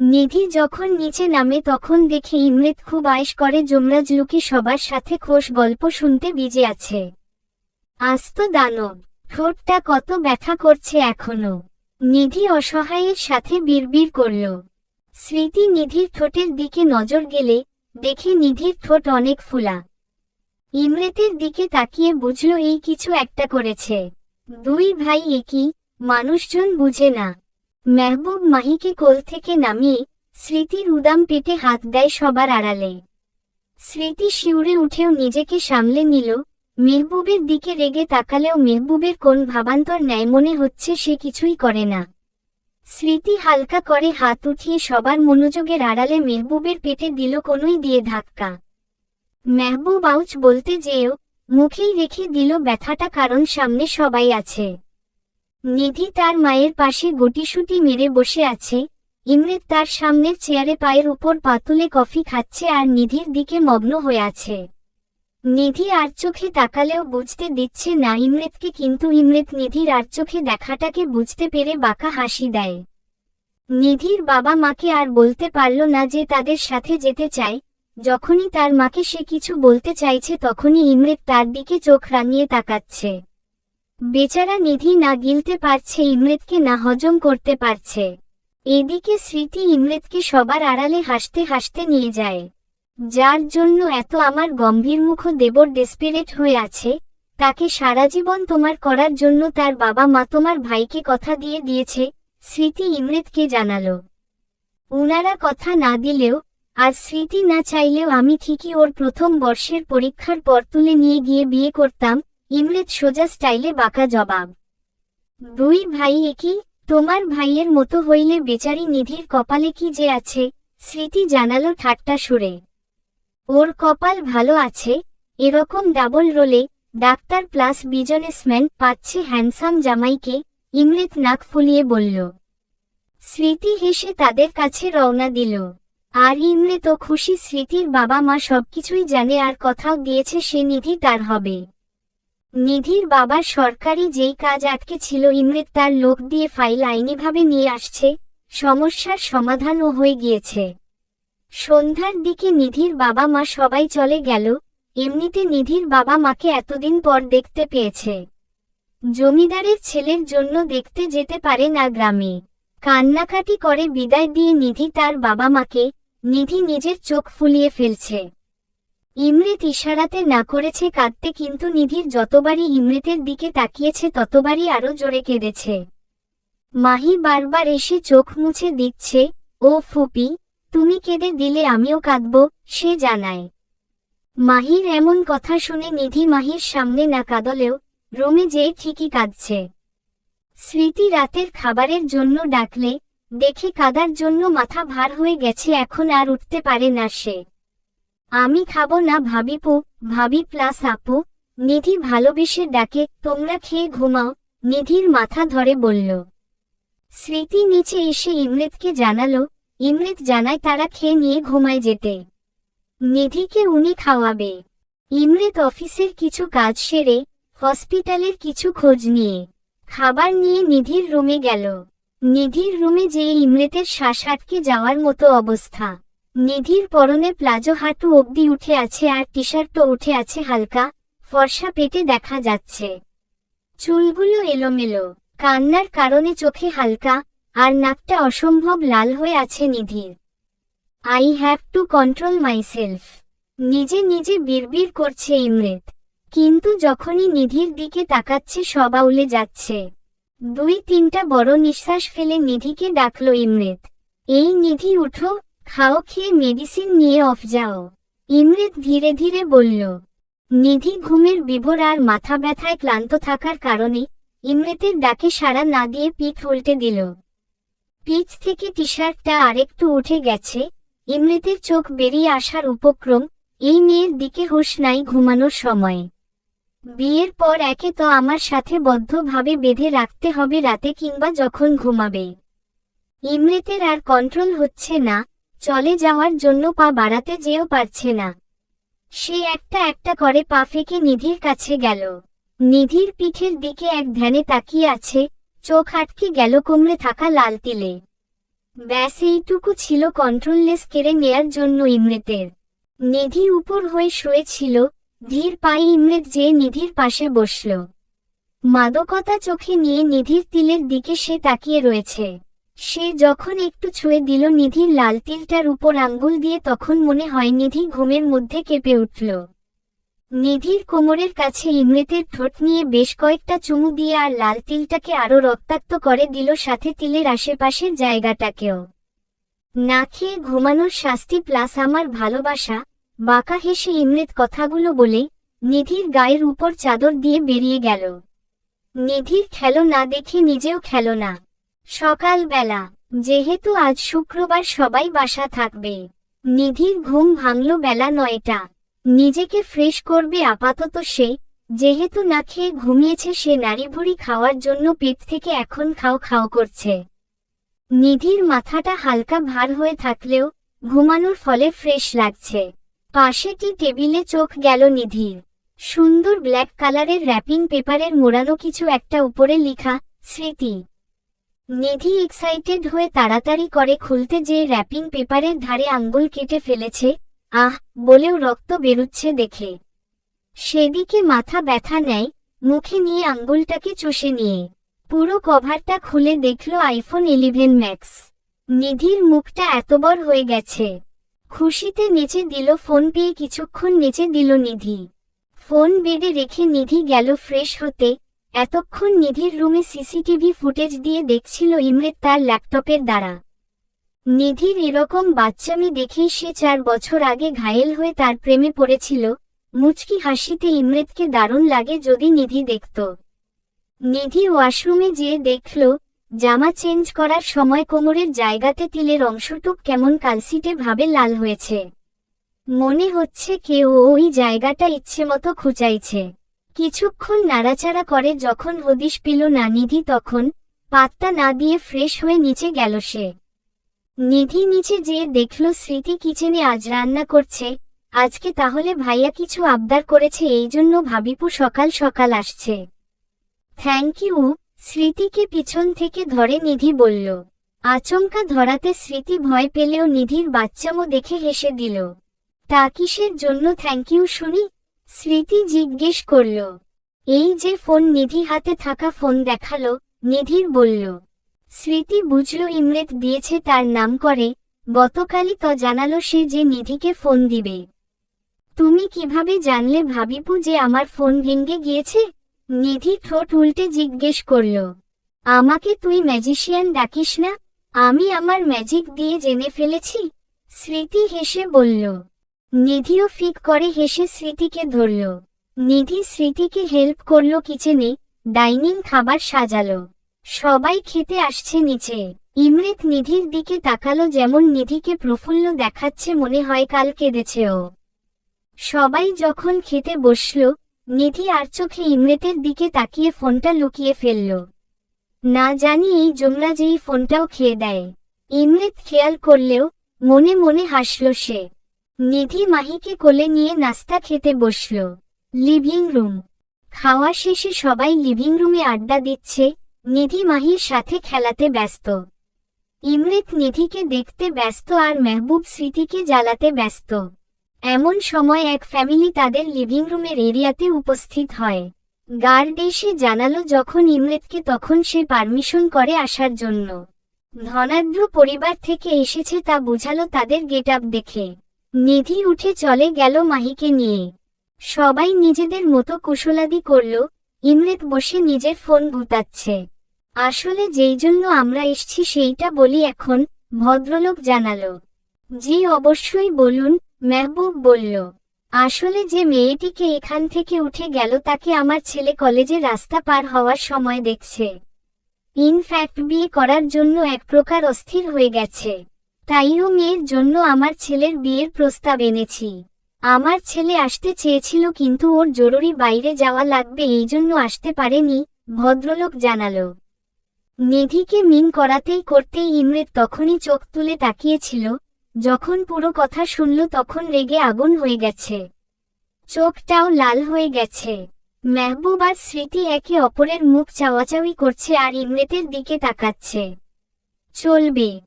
নিধি যখন নিচে নামে তখন দেখে ইমরেত খুব আয়েস করে যমরাজ লুকি সবার সাথে খোশ গল্প শুনতে বিজে আছে। আস্ত দানব, ঠোঁটটা কত ব্যথা করছে এখনও। নিধি অসহায়ের সাথে বিড়বিড় করল। স্মৃতি নিধির ঠোঁটের দিকে নজর গেলে দেখে নিধির ঠোঁট অনেক ফুলা। ইমরেতের দিকে তাকিয়ে বুঝল এই কিছু একটা করেছে। দুই ভাই একই, মানুষজন বুঝে না। মেহবুব মাহিকে কোল থেকে নামিয়ে স্মৃতির উদাম পেটে হাত দেয় সবার আড়ালে। স্মৃতি শিউরে উঠেও নিজেকে সামলে নিল, মেহবুবের দিকে রেগে তাকালেও মেহবুবের কোন ভাবান্তর ন্যায় মনে হচ্ছে সে কিছুই করে না। স্মৃতি হালকা করে হাত উঠিয়ে সবার মনোযোগের আড়ালে মেহবুবের পেটে দিল কোনই দিয়ে ধাক্কা। মেহবুব আউচ বলতে যেও, মুখেই রেখে দিল ব্যথাটা কারণ সামনে সবাই আছে। নিধি তার মায়ের পাশে গুটিসুটি মেরে বসে আছে ইমরেত তার সামনের চেয়ারে পায়ের উপর পাতুলে কফি খাচ্ছে আর নিধির দিকে মগ্ন হয়ে আছে। নিধি আর চোখে তাকালেও বুঝতে দিচ্ছে না ইমরেতকে কিন্তু ইমরেত নিধির আর চোখে দেখাটাকে বুঝতে পেরে বাঁকা হাসি দেয়। নিধির বাবা মাকে আর বলতে পারল না যে তাদের সাথে যেতে চায়, যখনই তার মাকে সে কিছু বলতে চাইছে তখনই ইমরেত তার দিকে চোখ রাঙিয়ে তাকাচ্ছে। বেচারা নিধি না গিলতে পারছে, ইমরেতকে না হজম করতে পারছে। এদিকে স্মৃতি ইমরেতকে সবার আড়ালে হাসতে হাসতে নিয়ে যায়। যার জন্য এত আমার গম্ভীর মুখ দেবর ডেসপিরেট হয়ে আছে, তাকে সারা জীবন তোমার করার জন্য তার বাবা মা তোমার ভাইকে কথা দিয়ে দিয়েছে, স্মৃতি ইমরেতকে জানালো। উনারা কথা না দিলেও, আর স্মৃতি না চাইলেও আমি ঠিকই ওর প্রথম বর্ষের পরীক্ষার পর তুলে নিয়ে গিয়ে বিয়ে করতাম ইমরেত সোজা স্টাইলে বাঁকা জবাব। দুই ভাই একই, তোমার ভাইয়ের মতো হইলে বেচারি নিধির কপালে কি যে আছে? স্মৃতি জানালো ঠাট্টা সুরে। ওর কপাল ভালো আছে, এরকম ডাবল রোলে ডাক্তার প্লাস বিজনেসম্যান পাচ্ছে হ্যান্ডসাম জামাইকে, ইমরেত নাক ফুলিয়ে বলল। স্মৃতি হেসে তাদের কাছে রওনা দিল। আর ইমরে তো খুশি স্মৃতির বাবা মা সবকিছুই জানে আর কথাও দিয়েছে সে নিধি তার হবে। নিধির বাবার সরকারি যেই কাজ আটকে ছিল ইমরেত তার লোক দিয়ে ফাইল আইনিভাবে নিয়ে আসছে, সমস্যার সমাধানও হয়ে গিয়েছে। সন্ধ্যার দিকে নিধির বাবা মা সবাই চলে গেল, এমনিতে নিধির বাবা মাকে এতদিন পর দেখতে পেয়েছে। জমিদারের ছেলের জন্য দেখতে যেতে পারে না গ্রামে। কান্নাকাটি করে বিদায় দিয়ে নিধি তার বাবা মাকে, নিধি নিজের চোখ ফুলিয়ে ফেলছে। ইমরেত ইশারাতে না করেছে কাঁদতে কিন্তু নিধির যতবারই ইমরেতের দিকে তাকিয়েছে ততবারই আরও জোরে কেঁদেছে। মাহি বারবার এসে চোখ মুছে দিচ্ছে, ও ফুপি, তুমি কেঁদে দিলে আমিও কাঁদব সে জানায়। মাহির এমন কথা শুনে নিধি মাহির সামনে না কাঁদলেও রুমে যেয়ে ঠিকই কাঁদছে। স্মৃতি রাতের খাবারের জন্য ডাকলে, দেখে কাদার জন্য মাথা ভার হয়ে গেছে, এখন আর উঠতে পারে না সে। আমি খাব না ভাবিপু ভাবি প্লাস আপু। নিধি ভালোবেসে ডাকে, তোমরা খেয়ে ঘুমাও, নিধির মাথা ধরে বলল। স্মৃতি নিচে এসে ইমরেতকে জানালো, ইমরেত জানায় তারা খেয়ে নিয়ে ঘুমায় যেতে। নিধিকে উনি খাওয়াবে। ইমরেত অফিসের কিছু কাজ সেরে, হসপিটালের কিছু খোঁজ নিয়ে, খাবার নিয়ে নিধির রুমে গেল। নিধির রুমে যেয়ে ইমরেতের শ্বাস আটকে যাওয়ার মতো অবস্থা। নিধির পরনে প্লাজো হাঁটু অবধি উঠে আছে আর টি শার্টও উঠে আছে হালকা, ফর্সা পেটে দেখা যাচ্ছে। চুলগুলো এলোমেলো, কান্নার কারণে চোখে হালকা, আর নাকটা অসম্ভব লাল হয়ে আছে নিধির। I have to control myself নিজে নিজে বিড়বিড় করছে ইমরেত। কিন্তু যখনই নিধির দিকে তাকাচ্ছে সব আউলে যাচ্ছে। দুই তিনটা বড় নিঃশ্বাস ফেলে নিধিকে ডাকল ইমরেত। এই নিধি উঠো খাও, খেয়ে মেডিসিন নিয়ে অফ যাও। ইমরেত ধীরে ধীরে বলল, নিধি ঘুমের বিভোর আর মাথা ব্যথায় ক্লান্ত থাকার কারণে ইমরেতের ডাকে সাড়া না দিয়ে পিঠ উল্টে দিল। পিচ থেকে টি শার্টটা আরেকটু উঠে গেছে, ইমরেতের চোখ বেরিয়ে আসার উপক্রম এই মেয়ের দিকে হুশ নাই ঘুমানোর সময়। বিয়ের পর একে তো আমার সাথে বদ্ধভাবে বেঁধে রাখতে হবে রাতে কিংবা যখন ঘুমাবে। ইমরেতের আর কন্ট্রোল হচ্ছে না চলে যাওয়ার জন্য পা বাড়াতে যেও পারছে না। সে একটা একটা করে পা ফেকে নিধির কাছে গেল। নিধির পিঠের দিকে এক ধ্যানে তাকিয়ে আছে, চোখ আটকে গেল কুমড়ে থাকা লাল তিলে। ব্যাস, এইটুকু ছিল কন্ট্রোললেস কেড়ে নেয়ার জন্য ইমরেতের। নিধি উপর হয়ে শুয়েছিল, ধীর পায়ে ইমরেত যে নিধির পাশে বসল। মাদকতা চোখে নিয়ে নিধির তিলের দিকে সে তাকিয়ে রয়েছে। সে যখন একটু ছুঁয়ে দিল নিধির লাল তিলটার উপর আঙ্গুল দিয়ে তখন মনে হয় নিধি ঘুমের মধ্যে কেঁপে উঠল। নিধির কোমরের কাছে ইমরেতের ঠোঁট নিয়ে বেশ কয়েকটা চুমু দিয়ে আর লাল তিলটাকে আরও রক্তাক্ত করে দিল সাথে তিলের আশেপাশের জায়গাটাকেও। না খেয়ে ঘুমানোর শাস্তি প্লাস আমার ভালোবাসা, বাঁকা হেসে ইমরেত কথাগুলো বলে নিধির গায়ের উপর চাদর দিয়ে বেরিয়ে গেল। নিধির খেলো না দেখে নিজেও খেলো না। সকালবেলা, যেহেতু আজ শুক্রবার সবাই বাসা থাকবে, নিধির ঘুম ভাঙল বেলা নয়টা। নিজেকে ফ্রেশ করবে আপাতত সে, যেহেতু না খেয়ে ঘুমিয়েছে সে নাড়িভুড়ি খাওয়ার জন্য পেট থেকে এখন খাও খাও করছে। নিধির মাথাটা হালকা ভার হয়ে থাকলেও ঘুমানোর ফলে ফ্রেশ লাগছে। পাশেটি টেবিলে চোখ গেল নিধির। সুন্দর ব্ল্যাক কালারের র্যাপিং পেপারের মোড়ানো কিছু একটা উপরে লিখা, স্মৃতি। নিধি এক্সাইটেড হয়ে তাড়াতাড়ি করে খুলতে যে র্যাপিং পেপারের ধারে আঙ্গুল কেটে ফেলেছে, আহ, বলেও রক্ত বেরুচ্ছে দেখে। সেদিকে মাথা ব্যথা নেয়, মুখে নিয়ে আঙ্গুলটাকে চষে নিয়ে। পুরো কভারটা খুলে দেখল আইফোন ইলেভেন ম্যাক্স নিধির মুখটা এত বড় হয়ে গেছে। খুশিতে নেচে দিল ফোন পেয়ে কিছুক্ষণ নেচে দিল নিধি। ফোন বেডে রেখে নিধি গেল ফ্রেশ হতে এতক্ষণ নিধির রুমে সিসিটিভি ফুটেজ দিয়ে দেখছিল ইমরেত তার ল্যাপটপের দ্বারা। নিধির এরকম বাচ্চামি দেখেই সে চার বছর আগে ঘায়েল হয়ে তার প্রেমে পড়েছিল। মুচকি হাসিতে ইমরেতকে দারুণ লাগে যদি নিধি দেখত। নিধি ওয়াশরুমে যেয়ে দেখল, জামা চেঞ্জ করার সময় কোমরের জায়গাতে তিলের অংশটুক কেমন কালসিটে ভাবে লাল হয়েছে। মনে হচ্ছে কেউ ওই জায়গাটা ইচ্ছে মতো খুঁচাইছে। কিছুক্ষণ নাড়াচাড়া করে যখন হদিশ পেল না নিধি তখন পাত্তা না দিয়ে ফ্রেশ হয়ে নিচে গেল সে। নিধি নিচে যেয়ে দেখল স্মৃতি কিচেনে আজ রান্না করছে। আজকে তাহলে ভাইয়া কিছু আবদার করেছে এই জন্য ভাবিপু সকাল সকাল আসছে। থ্যাংক ইউ, স্মৃতিকে পিছন থেকে ধরে নিধি বলল। আচমকা ধরাতে স্মৃতি ভয় পেলেও নিধির বাচ্চামো দেখে হেসে দিল। তা কিসের জন্য থ্যাংক ইউ শুনি? স্মৃতি জিজ্ঞেস করল, এই যে ফোন নিধি হাতে থাকা ফোন দেখাল, নিধির বলল। স্মৃতি বুঝল ইমরেত দিয়েছে তার নাম করে, গতকালই তো জানালো সে যে নিধিকে ফোন দিবে। তুমি কীভাবে জানলে ভাবিপু যে আমার ফোন ভেঙ্গে গিয়েছে? নিধি ঠোঁট উল্টে জিজ্ঞেস করল, আমাকে তুই ম্যাজিশিয়ান ডাকিস না? আমি আমার ম্যাজিক দিয়ে জেনে ফেলেছি? স্মৃতি হেসে বলল নিধিও ফিক করে হেসে স্মৃতিকে ধরল। নিধি স্মৃতিকে হেল্প করল কিচেনে, ডাইনিং খাবার সাজালো। সবাই খেতে আসছে নিচে। ইমরেত নিধির দিকে তাকালো যেমন নিধিকে প্রফুল্ল দেখাচ্ছে মনে হয় কাল কেঁদেছে ও সবাই যখন খেতে বসল, নিধি আর চোখে ইমরেতের দিকে তাকিয়ে ফোনটা লুকিয়ে ফেলল। না জানি এই জমরা যেই ফোনটাও খেয়ে দেয়। ইমরেত খেয়াল করলেও মনে মনে হাসল সে। নিধি মাহিকে কোলে নিয়ে নাস্তা খেতে বসল। Living room. খাওয়া শেষে সবাই লিভিং রুমে আড্ডা দিচ্ছে, নিধি মাহির সাথে খেলাতে ব্যস্ত। ইমরেত নিধিকে দেখতে ব্যস্ত আর মেহবুব স্মৃতিকে জ্বালাতে ব্যস্ত। এমন সময় এক ফ্যামিলি তাদের লিভিং রুমের এরিয়াতে উপস্থিত হয়। গার্ড এসে জানালো যখন ইমরেতকে তখন সে পারমিশন করে আসার জন্য। ধনাঢ্য পরিবার থেকে এসেছে তা বোঝালো তাদের গেট দেখে। নিধি উঠে চলে গেল মাহিকে নিয়ে। সবাই নিজেদের মতো কুশলাদি করল, ইমরেত বসে নিজের ফোন গুতাচ্ছে আসলে যেই জন্য আমরা এসছি সেইটা বলি এখন, ভদ্রলোক জানালো। জি অবশ্যই বলুন, মেহবুব বলল। আসলে যে মেয়েটিকে এখান থেকে উঠে গেল তাকে আমার ছেলে কলেজে রাস্তা পার হওয়ার সময় দেখছে। ইনফ্যাক্ট বিয়ে করার জন্য এক প্রকার অস্থির হয়ে গেছে। তাইও মেয়ের জন্য আমার ছেলের বিয়ের প্রস্তাব এনেছি। আমার ছেলে আসতে চেয়েছিল কিন্তু ওর জরুরি বাইরে যাওয়া লাগবে এই জন্য আসতে পারেনি, ভদ্রলোক জানালো। নিধিকে মিন করাতেই করতেই ইমরেত তখনই চোখ তুলে তাকিয়েছিল, যখন পুরো কথা শুনল তখন রেগে আগুন হয়ে গেছে। চোখটাও লাল হয়ে গেছে। মেহবুব আর স্মৃতি একে অপরের মুখ চাওয়াচাওয়ি করছে আর ইমরেতের দিকে তাকাচ্ছে। চলবে।